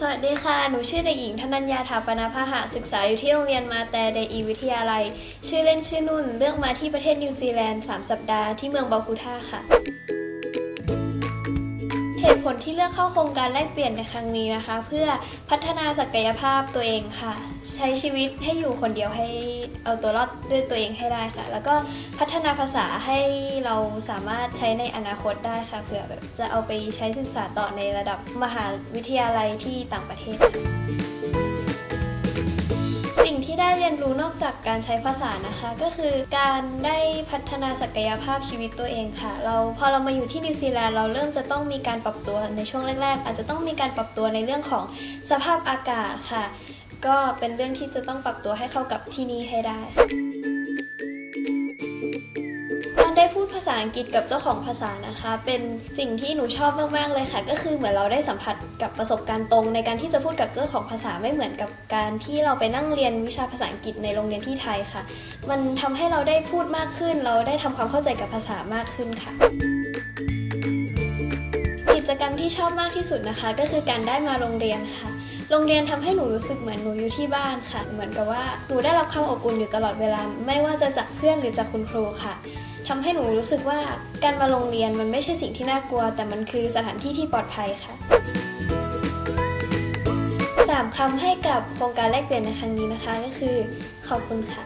สวัสดีค่ะ หนูชื่อเด็กหญิงธนัญญาถาปนาภาหะศึกษาอยู่ที่โรงเรียนมาแต่เดอีวิทยาลัย ชื่อเล่นชื่อนุ่น เลือกมาที่ประเทศนิวซีแลนด์ 3 สัปดาห์ที่เมืองบาคูท่าค่ะ เหตุผลที่เลือกเข้าโครงการแลกเปลี่ยนในครั้งนี้นะคะ เพื่อพัฒนาศักยภาพตัวเองค่ะ ใช้ชีวิตให้อยู่คนเดียวให้เอาตัวรอดด้วยตัวเองให้ได้ค่ะ แล้วก็พัฒนาภาษาให้เราสามารถใช้ในอนาคตได้ค่ะเผื่อแบบจะเอาไปใช้ศึกษาต่อในระดับมหาวิทยาลัยที่ต่างประเทศ ยนรู้นอกจากการใช้ภาษานะคะ ก็คือการได้พัฒนาศักยภาพชีวิตตัวเองค่ะ เราพอเรามาอยู่ที่นิวซีแลนด์เราเริ่มจะต้องมีการปรับตัวในช่วงแรก ๆ อาจจะต้องมีการปรับตัวในเรื่องของสภาพอากาศค่ะ ก็เป็นเรื่องที่จะต้องปรับตัวให้เข้ากับที่นี่ให้ได้ค่ะ ได้พูดภาษาอังกฤษกับเจ้าของภาษานะคะ เป็นสิ่งที่หนูชอบมากๆเลยค่ะ ก็คือเหมือนเราได้สัมผัสกับประสบการณ์ตรง ในการที่จะพูดกับเจ้าของภาษาไม่เหมือนกับการที่เราไปนั่งเรียนวิชาภาษาอังกฤษในโรงเรียนที่ไทยค่ะ มันทำให้เราได้พูดมากขึ้น เราได้ทำความเข้าใจกับภาษามากขึ้นค่ะกิจกรรมที่ชอบมากที่สุดนะคะ ก็คือการได้มาโรงเรียนค่ะ โรงเรียนทำให้หนูรู้สึกเหมือนหนูอยู่ที่บ้านค่ะ เหมือนกับว่าหนูได้รับความอบอุ่นอยู่ตลอดเวลา ไม่ว่าจะจากเพื่อนหรือจากคุณครูค่ะทำให้หนูรู้สึกว่าการมาโรงเรียนมันไม่ใช่สิ่งที่น่ากลัว แต่มันคือสถานที่ที่ปลอดภัยค่ะสามคำให้กับโครงการแลกเปลี่ยนในครั้งนี้นะคะก็คือ ขอบคุณค่ะ